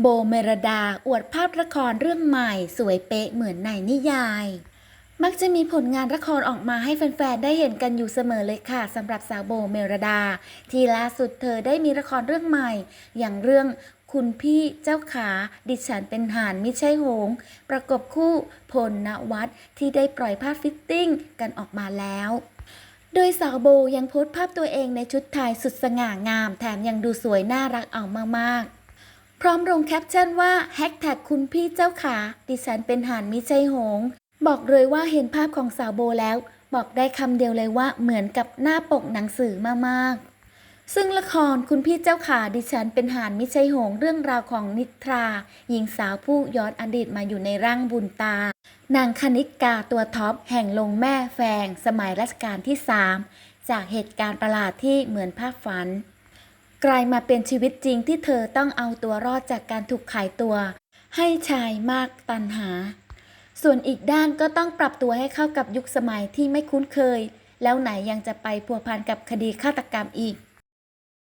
โบเมรดาอวดภาพละครเรื่องใหม่ สวยเป๊ะเหมือนในนิยาย มักจะมีผลงานละครออกมาให้แฟนๆ ได้เห็นกันอยู่เสมอเลยค่ะสำหรับสาวโบเมรดา ที่ล่าสุดเธอได้มีละครเรื่องใหม่ อย่างเรื่องคุณพี่เจ้าขาดิฉันเป็นหานมิใช่หง ประกบคู่พลนวัตที่ได้ปล่อยภาพฟิตติ้งกันออกมาแล้วโดยสาวโบยังโพสต์ภาพตัวเองในชุดไทยสุดสง่างาม แถมยังดูสวยน่ารักเอามากๆ พร้อมลงแคปชั่นว่าแฮกแท็กคุณพี่เจ้าขาดิฉันเป็นหานมิใช่หง บอกเลยว่าเห็นภาพของสาวโบแล้ว บอกได้คำเดียวเลยว่าเหมือนกับหน้าปกหนังสือมากๆ ซึ่งละครคุณพี่เจ้าขาดิฉันเป็นหานมิใช่หง เรื่องราวของนิทรา หญิงสาวผู้ย้อนอดีตมาอยู่ในร่างบุญตา นางคณิกาตัวท็อปแห่งลงแม่แฟง สมัยรัชกาลที่ 3 จากเหตุการณ์ประหลาดที่เหมือนภาพฝัน กลายมาเป็นชีวิตจริงที่เธอต้องเอาตัวรอดจากการถูกขายตัว ให้ชายมากตันหา ส่วนอีกด้านก็ต้องปรับตัวให้เข้ากับยุคสมัยที่ไม่คุ้นเคย แล้วไหนยังจะไปพัวพันกับคดีฆาตกรรมอีก